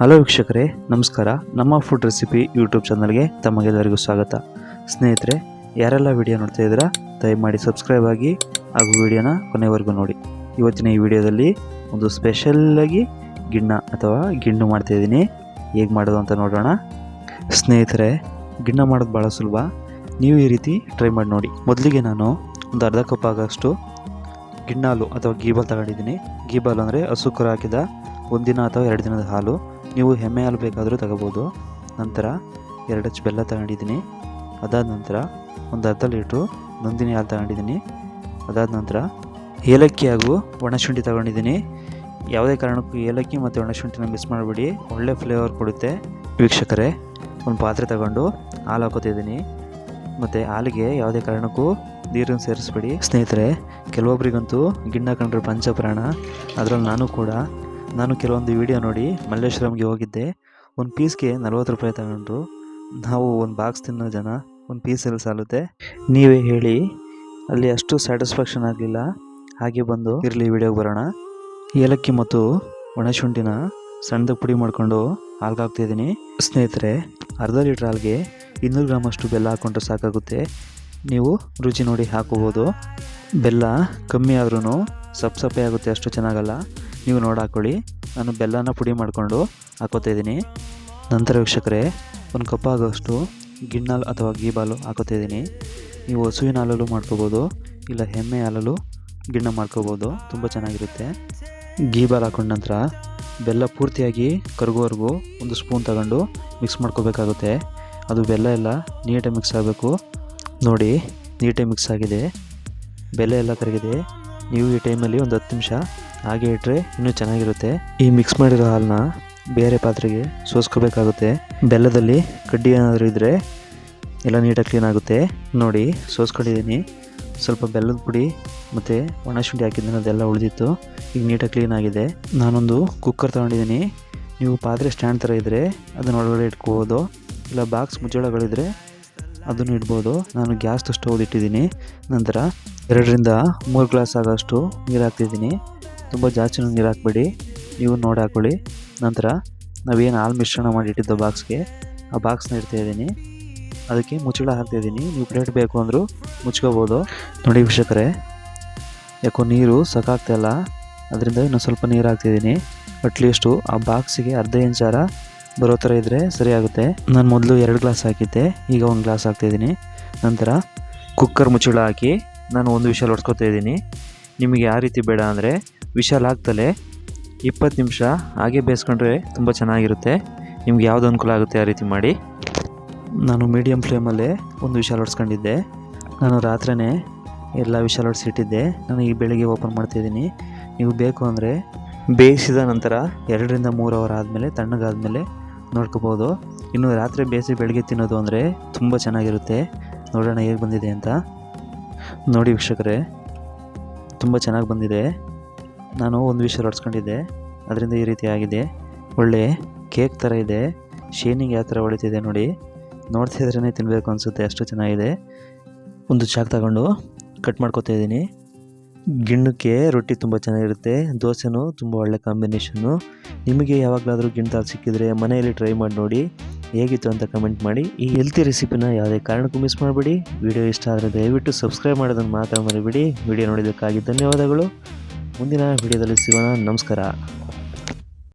Hello ವೀಕ್ಷಕರೇ, ನಮಸ್ಕಾರ. ನಮ್ಮ ಫುಡ್ ರೆಸಿಪಿ ಯೂಟ್ಯೂಬ್ ಚಾನಲ್ಗೆ ತಮಗೆಲ್ಲರಿಗೂ ಸ್ವಾಗತ. ಸ್ನೇಹಿತರೆ, ಯಾರೆಲ್ಲ ವಿಡಿಯೋ ನೋಡ್ತಾ ಇದ್ದೀರಾ, ದಯಮಾಡಿ ಸಬ್ಸ್ಕ್ರೈಬ್ ಆಗಿ ಹಾಗೂ ವಿಡಿಯೋನ ಕೊನೆವರೆಗೂ ನೋಡಿ. ಇವತ್ತಿನ ಈ ವಿಡಿಯೋದಲ್ಲಿ ಒಂದು ಸ್ಪೆಷಲ್ಲಾಗಿ ಗಿಣ್ಣ ಅಥವಾ ಗಿಣ್ಣು ಮಾಡ್ತಾ ಇದ್ದೀನಿ. ಹೇಗೆ ಮಾಡೋದು ಅಂತ ನೋಡೋಣ. ಸ್ನೇಹಿತರೆ, ಗಿಣ್ಣ ಮಾಡೋದು ಭಾಳ ಸುಲಭ. ನೀವು ಈ ರೀತಿ ಟ್ರೈ ಮಾಡಿ ನೋಡಿ. ಮೊದಲಿಗೆ ನಾನು ಒಂದು ಅರ್ಧ ಕಪ್ ಆಗೋಷ್ಟು ಗಿಣ್ಣಾಲು ಅಥವಾ ಗೀಬಾಲ್ ತಗೊಂಡಿದ್ದೀನಿ. ಗೀಬಾಲ್ ಅಂದರೆ ಹಸು ಹಾಕಿದ ಒಂದಿನ ಅಥವಾ ಎರಡು ದಿನದ ಹಾಲು ನೀವು ಎಮ್ಮೆ ಹಾಲು ಬೇಕಾದರೂ ತಗೋಬೋದು. ನಂತರ ಎರಡು ಹಚ್ಚು ಬೆಲ್ಲ ತಗೊಂಡಿದ್ದೀನಿ. ಅದಾದ ನಂತರ ಒಂದು ಅರ್ಧ ಲೀಟ್ರು ನೊಂದಿನಿ ಹಾಲು ತಗೊಂಡಿದ್ದೀನಿ. ಅದಾದ ನಂತರ ಏಲಕ್ಕಿ ಹಾಗೂ ಒಣಶುಂಠಿ ತಗೊಂಡಿದ್ದೀನಿ. ಯಾವುದೇ ಕಾರಣಕ್ಕೂ ಏಲಕ್ಕಿ ಮತ್ತು ಒಣಶುಂಠಿನ ಮಿಸ್ ಮಾಡಬೇಡಿ. ಒಳ್ಳೆ ಫ್ಲೇವರ್ ಕೊಡುತ್ತೆ. ವೀಕ್ಷಕರೇ, ಒಂದು ಪಾತ್ರೆ ತಗೊಂಡು ಹಾಲು ಹಾಕೋತಿದ್ದೀನಿ. ಮತ್ತು ಹಾಲಿಗೆ ಯಾವುದೇ ಕಾರಣಕ್ಕೂ ನೀರನ್ನು ಸೇರಿಸ್ಬೇಡಿ. ಸ್ನೇಹಿತರೆ ಕೆಲವೊಬ್ಬರಿಗಂತೂ ಗಿಣ್ಣ ಕಂಡ್ರೆ ಪಂಚಪ್ರಾಣ. ಅದರಲ್ಲಿ ನಾನು ಕೂಡ ನಾನು ಕೆಲವೊಂದು ವಿಡಿಯೋ ನೋಡಿ ಮಲ್ಲೇಶ್ವರಂಗೆ ಹೋಗಿದ್ದೆ. ಒಂದು ಪೀಸ್ಗೆ ನಲ್ವತ್ತು ರೂಪಾಯಿ ತಗೊಂಡ್ರು. ನಾವು ಒಂದು ಬಾಕ್ಸ್ ತಿನ್ನೋ ಜನ, ಒಂದು ಪೀಸಲ್ಲಿ ಸಾಲುತ್ತೆ. ನೀವೇ ಹೇಳಿ, ಅಲ್ಲಿ ಅಷ್ಟು ಸ್ಯಾಟಿಸ್ಫ್ಯಾಕ್ಷನ್ ಆಗಲಿಲ್ಲ. ಹಾಗೆ ಬಂದು ಇರಲಿ ವಿಡಿಯೋಗೆ ಬರೋಣ. ಏಲಕ್ಕಿ ಮತ್ತು ಒಣಶುಂಠಿನ ಸಣ್ಣದಾಗಿ ಪುಡಿ ಮಾಡಿಕೊಂಡು ಹಾಲ್ಗೆ ಹಾಕ್ತಿದ್ದೀನಿ ಸ್ನೇಹಿತರೆ, ಅರ್ಧ ಲೀಟ್ರ್ ಹಾಲ್ಗೆ ಇನ್ನೂರು ಗ್ರಾಮ್ ಅಷ್ಟು ಬೆಲ್ಲ ಹಾಕ್ಕೊಂಡ್ರೆ ಸಾಕಾಗುತ್ತೆ. ನೀವು ರುಚಿ ನೋಡಿ ಹಾಕೋಬೋದು ಬೆಲ್ಲ ಕಮ್ಮಿ ಆದ್ರೂ ಸಪ್ ಸಪ್ಪೆ ಆಗುತ್ತೆ, ಅಷ್ಟು ಚೆನ್ನಾಗಲ್ಲ. ನೀವು ನೋಡಿ ಹಾಕ್ಕೊಳ್ಳಿ ನಾನು ಬೆಲ್ಲನ ಪುಡಿ ಮಾಡಿಕೊಂಡು ಹಾಕೋತಾ ನಂತರ ವೀಕ್ಷಕರೇ, ಒಂದು ಕಪ್ ಆಗೋಷ್ಟು ಗಿಣ್ಣಾಲು ಅಥವಾ ಗೀಬಾಲು ಹಾಕೋತಾ ಇದ್ದೀನಿ. ನೀವು ಹಸುವಿನ ಹಾಲಲ್ಲೂ ಮಾಡ್ಕೋಬೋದು, ಇಲ್ಲ ಎಮ್ಮೆ ಹಾಲಲ್ಲೂ ಗಿಣ್ಣ ಮಾಡ್ಕೋಬೋದು. ತುಂಬ ಚೆನ್ನಾಗಿರುತ್ತೆ. ಗೀಬಾಲ್ ಹಾಕೊಂಡ ನಂತರ ಬೆಲ್ಲ ಪೂರ್ತಿಯಾಗಿ ಕರಗೋವರೆಗೂ ಒಂದು ಸ್ಪೂನ್ ತಗೊಂಡು ಮಿಕ್ಸ್ ಮಾಡ್ಕೋಬೇಕಾಗುತ್ತೆ. ಅದು ಬೆಲ್ಲ ಎಲ್ಲ ನೀಟಾಗಿ ಮಿಕ್ಸ್ ಆಗಬೇಕು. ನೋಡಿ, ನೀಟಾಗಿ ಮಿಕ್ಸ್ ಆಗಿದೆ. ಬೆಲ್ಲ ಎಲ್ಲ ಕರಗಿದೆ. ನೀವು ಈ ಟೈಮಲ್ಲಿ ಒಂದು ಹತ್ತು ನಿಮಿಷ ಹಾಗೆ ಇಟ್ಟರೆ ಇನ್ನೂ ಚೆನ್ನಾಗಿರುತ್ತೆ. ಈ ಮಿಕ್ಸ್ ಮಾಡಿರೋ ಹಾಲನ್ನ ಬೇರೆ ಪಾತ್ರೆಗೆ ಸೋಸ್ಕೋಬೇಕಾಗುತ್ತೆ. ಬೆಲ್ಲದಲ್ಲಿ ಕಡ್ಡಿ ಏನಾದರೂ ಇದ್ದರೆ ಎಲ್ಲ ನೀಟಾಗಿ ಕ್ಲೀನ್ ಆಗುತ್ತೆ. ನೋಡಿ, ಸೋಸ್ಕೊಂಡಿದ್ದೀನಿ. ಸ್ವಲ್ಪ ಬೆಲ್ಲದ ಪುಡಿ ಮತ್ತು ಒಣಶುಂಠಿ ಹಾಕಿದ್ದೀನಿ, ಅದೆಲ್ಲ ಉಳಿದಿತ್ತು. ಈಗ ನೀಟಾಗಿ ಕ್ಲೀನ್ ಆಗಿದೆ. ನಾನೊಂದು ಕುಕ್ಕರ್ ತೊಗೊಂಡಿದ್ದೀನಿ. ನೀವು ಪಾತ್ರೆ ಸ್ಟ್ಯಾಂಡ್ ಥರ ಇದ್ದರೆ ಅದನ್ನು ಒಳಗಡೆ ಇಟ್ಕೋಬೋದು. ಇಲ್ಲ ಬಾಕ್ಸ್ ಮುಚ್ಚಳಗಳಿದ್ರೆ ಅದನ್ನು ಇಡ್ಬೋದು. ನಾನು ಗ್ಯಾಸ್ದು ಸ್ಟವ್ ಇಟ್ಟಿದ್ದೀನಿ. ನಂತರ ಎರಡರಿಂದ ಮೂರು ಗ್ಲಾಸ್ ಆಗೋಷ್ಟು ನೀರು ಹಾಕ್ತಿದ್ದೀನಿ. ತುಂಬ ಜಾಸ್ತಿ ನೀರು ಹಾಕ್ಬೇಡಿ. ನೀವು ನೋಡಿ ಹಾಕ್ಕೊಳ್ಳಿ ನಂತರ ನಾವೇನು ಹಾಲು ಮಿಶ್ರಣ ಮಾಡಿ ಇಟ್ಟಿದ್ದೋ ಬಾಕ್ಸ್ಗೆ, ಆ ಬಾಕ್ಸ್ನ ಇಡ್ತಾಯಿದ್ದೀನಿ ಅದಕ್ಕೆ ಮುಚ್ಚಳ ಹಾಕ್ತಾಯಿದ್ದೀನಿ ನೀವು ಪ್ಲೇಟ್ ಬೇಕು ಅಂದರೂ ಮುಚ್ಕೋಬೋದು. ನೋಡಿ ವೀಕ್ಷಕರೇ, ಯಾಕೋ ನೀರು ಸಾಕಾಗ್ತಾಯಿಲ್ಲ ಅದರಿಂದ ಇನ್ನೊಂದು ಸ್ವಲ್ಪ ನೀರು ಹಾಕ್ತಿದ್ದೀನಿ ಅಟ್ಲೀಸ್ಟು ಆ ಬಾಕ್ಸಿಗೆ ಅರ್ಧ ಇಂಚಾರ ಬರೋ ಥರ ಇದ್ದರೆ ಸರಿಯಾಗುತ್ತೆ ನಾನು ಮೊದಲು ಎರಡು ಗ್ಲಾಸ್ ಹಾಕಿದ್ದೆ. ಈಗ ಒಂದು ಗ್ಲಾಸ್ ಹಾಕ್ತಾಯಿದ್ದೀನಿ ನಂತರ ಕುಕ್ಕರ್ ಮುಚ್ಚಳ ಹಾಕಿ ನಾನು ಒಂದು ವಿಷಲ್ ಹೊಡ್ಸ್ಕೊತಾ ಇದ್ದೀನಿ. ನಿಮಗೆ ಯಾವ ರೀತಿ ಬೇಡ ಅಂದರೆ ವಿಷಲ್ ಆಗ್ತಲೇ ಇಪ್ಪತ್ತು ನಿಮಿಷ ಹಾಗೆ ಬೇಯಿಸ್ಕೊಂಡ್ರೆ ತುಂಬ ಚೆನ್ನಾಗಿರುತ್ತೆ. ನಿಮ್ಗೆ ಯಾವುದು ಅನುಕೂಲ ಆಗುತ್ತೆ ಆ ರೀತಿ ಮಾಡಿ. ನಾನು ಮೀಡಿಯಮ್ ಫ್ಲೇಮಲ್ಲೇ ಒಂದು ವಿಷಲ್ ಹೊಡ್ಸ್ಕೊಂಡಿದ್ದೆ ನಾನು ರಾತ್ರಿನೇ ಎಲ್ಲ ವಿಷಲ್ ಹೊಡ್ಸಿಟ್ಟಿದ್ದೆ ನಾನು ಈ ಬೆಳಿಗ್ಗೆ ಓಪನ್ ಮಾಡ್ತಾಯಿದ್ದೀನಿ ನೀವು ಬೇಕು ಅಂದರೆ ಬೇಯಿಸಿದ ನಂತರ ಎರಡರಿಂದ ಮೂರು ಅವರ್ ಆದಮೇಲೆ, ತಣ್ಣಗಾದಮೇಲೆ ನೋಡ್ಕೋಬೋದು. ಇನ್ನು ರಾತ್ರಿ ಬೇಯಿಸಿ ಬೆಳಗ್ಗೆ ತಿನ್ನೋದು ಅಂದರೆ ತುಂಬ ಚೆನ್ನಾಗಿರುತ್ತೆ. ನೋಡೋಣ ಹೇಗೆ ಬಂದಿದೆ ಅಂತ. ನೋಡಿ ವೀಕ್ಷಕರೇ, ತುಂಬ ಚೆನ್ನಾಗಿ ಬಂದಿದೆ. ನಾನು ಒಂದು ವಿಷಯ ಹೊಡ್ಸ್ಕೊಂಡಿದ್ದೆ ಅದರಿಂದ ಈ ರೀತಿ ಆಗಿದೆ. ಒಳ್ಳೆ ಕೇಕ್ ಥರ ಇದೆ. ಶೇನಿಂಗ್ ಯಾವ ಥರ ಹೊಳಿತಿದೆ ನೋಡಿ. ನೋಡ್ತಿದ್ರೇ ತಿನ್ನಬೇಕು ಅನಿಸುತ್ತೆ, ಅಷ್ಟು ಚೆನ್ನಾಗಿದೆ. ಒಂದು ಚಾಕ್ ತಗೊಂಡು ಕಟ್ ಮಾಡ್ಕೊತಾ ಇದ್ದೀನಿ. ಗಿಣ್ಣಕ್ಕೆ ರೊಟ್ಟಿ ತುಂಬ ಚೆನ್ನಾಗಿರುತ್ತೆ. ದೋಸೆನೂ ತುಂಬ ಒಳ್ಳೆ ಕಾಂಬಿನೇಷನ್ನು. ನಿಮಗೆ ಯಾವಾಗಲಾದರೂ ಗಿಣ್ಣು ಸಿಕ್ಕಿದರೆ ಮನೆಯಲ್ಲಿ ಟ್ರೈ ಮಾಡಿ ನೋಡಿ. ಹೇಗಿತ್ತು ಅಂತ ಕಮೆಂಟ್ ಮಾಡಿ. ಈ ಹೆಲ್ತಿ ರೆಸಿಪಿನ ಯಾವುದೇ ಕಾರಣಕ್ಕೂ ಮಿಸ್ ಮಾಡಬೇಡಿ. ವಿಡಿಯೋ ಇಷ್ಟ ಆದರೆ ದಯವಿಟ್ಟು ಸಬ್ಸ್ಕ್ರೈಬ್ ಮಾಡೋದನ್ನು ಮಾತ್ರ ಮರಿಬೇಡಿ. ವಿಡಿಯೋ ನೋಡಿದ್ದಕ್ಕಾಗಿ ಧನ್ಯವಾದಗಳು. ಮುಂದಿನ ವಿಡಿಯೋದಲ್ಲಿ ಸಿಗೋಣ. ನಮಸ್ಕಾರ.